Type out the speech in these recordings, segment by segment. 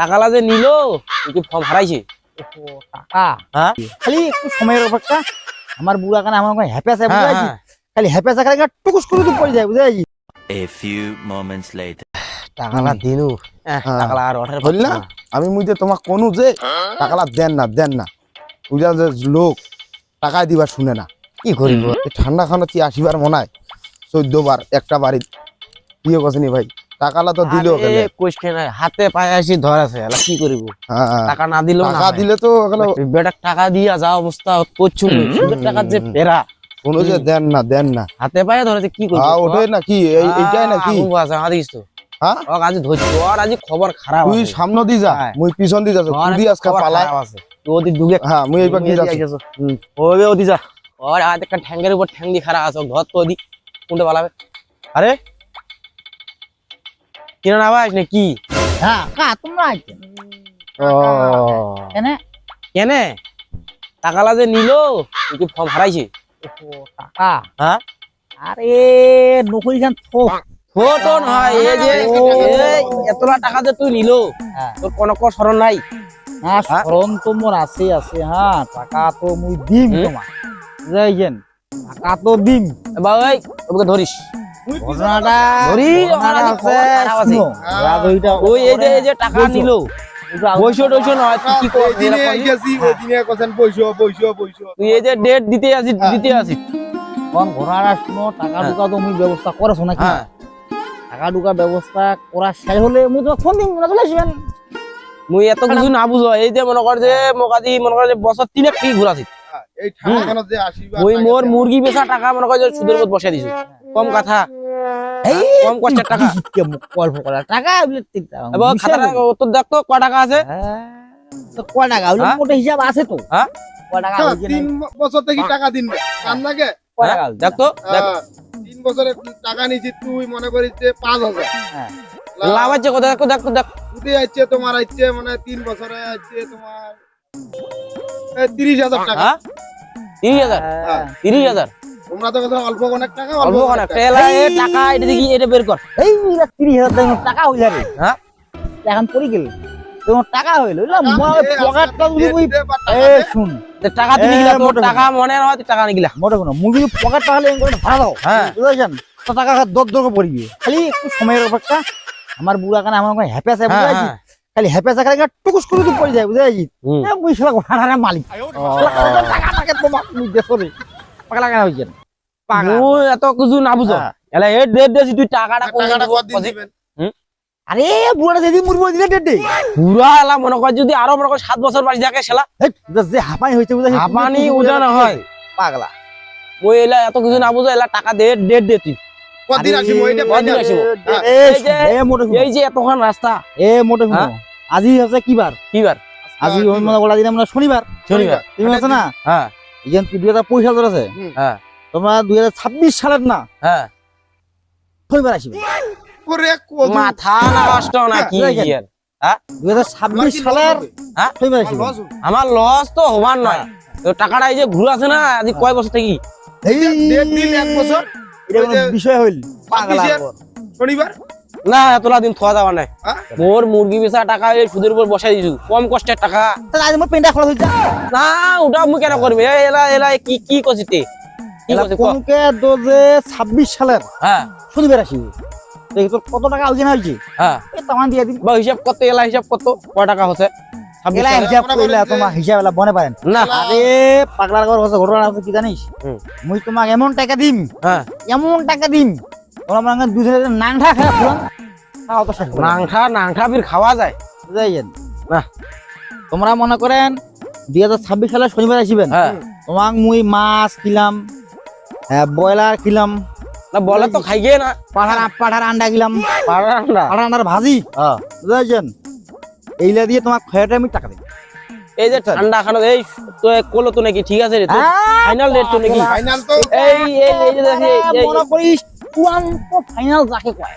টাকালা যে নিল তুই ফর্ম হারাইছে। টাকা? হ্যাঁ খালি একটু সময়ের অপেক্ষা। আমার বুড়া কানে আমার হ্যাপে আছে হ্যাঁ, বুঝাইছি হ্যাঁ। খালি হ্যাপে আছে খালি টুকুস করে তো পড়ে যায় বুঝাইছি A few moments later. টাকালা দিনু হ্যাঁ। টাকালা আর বললি না? আমি মুইতে তোমাক কোনু যে টাকালা দেন না দেন না। বুঝা যে লোক টাকা দিবার শুনে না। কি করিব? ঠান্ডা খানো কি আসিবার মনে হয়। চোদ্দ বার একটা বাড়ি বিয়ে করছেনি ভাই। টাকালা তো কোশ্চেন হাতে পায়ে আসি ধরাছে এলা কি করিব? হ্যাঁ, হ্যাঁ। টাকা না দিলেও টাকা দিলে তো বেটা টাকা দিয়া যা অবস্থা করছু টাকার যে কোনো যে দেন না দেন না। হাতে পায়ে ধরেছে কি করব? হ্যাঁ ওটাই নাকি এই এইটাই নাকি আছে আদিস তো। হ্যাঁ? ও আজ ধরছি ওর আজ খবর খারাপ তুই সামনে দি যা হ্যাঁ। মুই পিছন দি ওর তুই আজকে পালা। আছে। তুই ওদি ডুবে হ্যাঁ মুই এইবার দি যাচ্ছি। ওবে ওদি যা। ওর হাতে একটা ঠ্যাঙ্গের উপর ঠ্যাং দিয়ে খারাপ আছে ধর তো ওদি। কোনটা পালাবে? আরে কিনা না ভাই না কি হ্যাঁ কা তোমরা আইছেন ও। কেন? কেনে? টাকালা যে নিল কি ফর্ম হারাইছে? টাকা? হ্যাঁ? আরে নয় এই যে এই এতলা টাকা যে তুই নিল হ্যাঁ। তোর কোনো কো স্মরণ নাই। হ্যাঁ? স্মরণ তো মোর আছে আছে হ্যাঁ টাকা তো মুই দিম। তোমার। টাকা তো দিম। এবার ওই তোকে ধরিস। ঘটনাটা ওই এই যে এই যে টাকা নিল একটু আগে- নয় কি করবি ওইদিনে গেছি ওইদিনে কোসেন বইছো বইছো বইছো তুই এই যে ডেট দিতে আসিস দিতে আসিস কোন ঘটনাটা শুনো টাকা হ্যাঁ। ঢুকা তো মুই ব্যবস্থা করেছ নাকি? হ্যাঁ। টাকা ঢুকা ব্যবস্থা করা শেষ হলে মুই তোমাকে ফোন দিন চলে আসবেন? মুই এত কিছু না বুঝো এই যে মনে কর যে মোকাদি মনে কর যে বছর তিনেক কি ওই মোর মুরগি বেচা টাকা মনে কর যে সুদের উপর বসে দিছিস কম কথা। এই কম কষ্টের টাকা। গল্প করা? টাকা ওগুলো ঠিক না। এবার বিশাল খাতাটা তোর দেখ তো ক টাকা আছে? হ্যাঁ, টাকা? হ্যাঁ? মোটে হিসাব আছে তো। হ্যাঁ? কয় টাকা হ্যাঁ, হয়েছে তিন বছর থেকে টাকা দিন দেখ তো হ্যাঁ, তিন বছরে টাকা নিছি তুই মনে করিস যে পাঁচ হাজার। হ্যাঁ। লাভ আছে কত দেখ দেখ দেখ। তোমার আসছে মানে তিন বছরে আসছে তোমার তিরিশ হাজার টাকা। হ্যাঁ? তিরিশ হাজার? হ্যাঁ। তিরিশ হাজার? তোমরা তো অল্প অনেক টাকা অল্প অনেক টাকা। টেলা এ টাকা এটা দেখি এটা বের কর। এই তিরিশ হাজার টাকা টাকা হইলা রে। হ্যাঁ? এখন পড়ি গেল। তোমার টাকা হইল বুঝলা টাকা মোর দে, পকেটটা আজকে যদি দে, ওই দে বা টাকা এ শুন। টাকা দিবি গিলা তোর টাকা মনে হয় টাকা নিগিলা। মোটে কোনো। মুই যদি পকেটটা হলে করে ভাড়া দাও। হ্যাঁ। বুঝেছেন তো টাকা দর দর করে পড়িবে খালি একটু সময়ের অপেক্ষা। আমার বুড়া কানে আমার হ্যাপে আছে হ্যাঁ, বুঝাইছি? হ্যাঁ। খালি হ্যাপে আছে খালি টুকুস করে তো পড়ে যায় বুঝাইছি? মুই শালা ভাড়ার মালিক। টাকা টাকা তোমার মুই পাগলা কেন হইছেন? মুই এত কিছু না বুঝো। এলা এ দে দেছি তুই টাকাটা কোন টাকাটা কদিন দিবেন আরে বুড়াটা যেদিন মুড়বো দিলে ডেট দে। পুরা এলা মনে কর যদি আরও মনে কর সাত বছর বাড়ি থাকে সেলা যে হাঁপানি হয়েছে বুঝাইছি হাঁপানি ওটা না হয়। পাগলা। মুই এলা এত কিছু না বুঝো এলা টাকা দে ডেট দে তুই। কদিন আসিব এটা কদিন ফাইনাল এ এই যে- এ মোটে শুনো, এই যে এতক্ষণ রাস্তা এ মোটে? আজি হচ্ছে কি বার কি বার আজি ওই মনে গোলা দিন আমরা শনিবার শনিবার তুমি আছে না? হ্যাঁ হাজার আছে। হ্যাঁ তোমরা দুই হাজার ছাব্বিশ সালের না? হ্যাঁ। আসবে। করে কদু। মাথা নষ্ট নাকি হ্যাঁ? দুই সালের হ্যাঁ? শনিবার আসবে। আমার লস তো হবার নয়। তো টাকাটা এই যে ঘুরে আছে না আজ কয় বছর থেকে? এই ডেট দিন এক বছর। এটা কোনো বিষয় হইল। পাগলা শনিবার? না এতলা দিন থোয়া যাওয়া নাই। হ্যাঁ? মোর মুরগি বেচা টাকা এই সুদের উপর বসাই দিছু কম কষ্টের টাকা। তাহলে আজ পেনটা না ওটা মুই কেন করবি? এই এলা এলা কি কি করছিস তে কি করছিস ক? কোনকে দোজে ছাব্বিশ সালের হ্যাঁ। তোর কত টাকা হয়েছে? হ্যাঁ। তামান দিয়ে দিন বা হিসাব এলা হিসাব কত কয় টাকা হচ্ছে? ছাব্বিশ এলা হিসাব তোমার এলা বনে পারেন। না। আরে পাগলার ঘর হচ্ছে ঘটনা আছে কি জানিস? হুম। মুই তোমাক এমন টাকা দিম হ্যাঁ। এমন টাকা দিম মনে নাংঠা খায় ফুলান তাও তো শেষ নাংঠা নাংঠা খাওয়া যায়। বুঝাইছেন না। তোমরা মনে করেন দুই হাজার ছাব্বিশ সালে শনিবার আসবেন। তোমাক মুই মাছ কিলাম ব্রয়লার কিলাম। না বলে তো খাই গিয়ে না পাঠার পাঠার আন্ডা কিলাম। পাঠার আন্ডার ভাজি। হ্যাঁ। বুঝাইছেন এইলা দিয়ে তোমার খয়াটা আমি টাকা এই যে ঠান্ডা খানো এই তো কোলো তো নাকি ঠিক আছে রে ফাইনাল রেট তো নাকি? ফাইনাল তো। এই এই এই যে দেখি এই মনে করিস ফাইনাল যাকে কয়।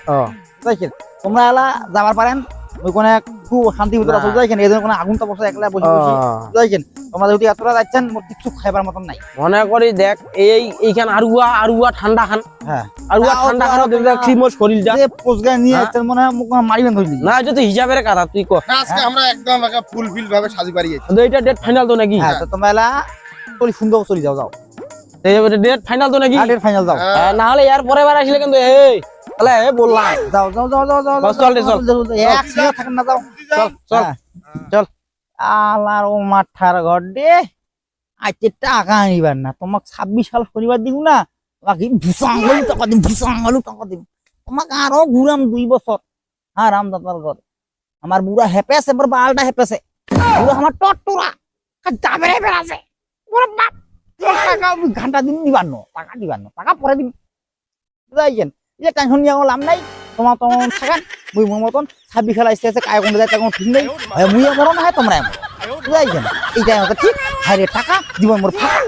বুঝাইছেন তোমরা এলা যাবার পারেন। ওই কোনে খুব শান্তি ভিতরে আছো যাইছেন এই জন্য কোনো আগুন তাপসে একলা বসে বসে যাইছেন। তোমরা যদি এতটা যাচ্ছেন মোর কিছু খাইবার মতন নাই। মনে করি দেখ এই এইখান আরুয়া আরুয়া ঠান্ডা খান। হ্যাঁ। আরুয়া ঠান্ডা খান দেখছি মোর শরীরটা। যে পোজগায় নিয়ে হ্যাঁ? আসছেন মনে হয় মারিবেন ধরলি। না যদি হিসাবের কথা তুই কর আজকে আমরা একদম একটা ফুলফিল ভাবে সাজি পারিয়েছি কিন্তু এইটা ডেট ফাইনাল তো নাকি? হ্যাঁ তো তোমরা চলি সুন্দর চলে যাও যাও। ডেট ফাইনাল তো নাকি? আটের ফাইনাল যাও। হ্যাঁ, না হলে এর পরে বার আসলে কিন্তু এই এই বললাম। যাও যাও যাও যাও যাও চল চল। এক সিনে থাকেন না যাও। চল চল। চল। আলার ও মাঠার ঘর দে আজকে টাকা আনিবার না। তোমাক ছাব্বিশ সাল শনিবার দিব না বাকি ভূষণ গেলু টাকা দিম ভূষণ গেলু টাকা দিম। তোমাকে আরও ঘুরাম দুই বছর। হ্যাঁ রাম দাদার ঘর। আমার বুড়া হেপেছে এবার বালটা হেপেছে। বুড়া আমার টট্টুরা। যাবে রে বেড়াছে ওরে বাপ। টাকা ঘণ্টা দিন দিবার ন টাকা দিবার ন টাকা পরে দিন যে টেনশন নিয়ে লাভ নাই। তোমার তোমার থাকান মুই মোর মতন ছাব্বি খেলা আসতে আছে, কায় কোন যায় তখন ঠিক নেই। মুই মুই না হয় তোমরা মরো বুঝাইছেন এইটাই আমাকে ঠিক হায় রে টাকা জীবন মোর ফাঁকা।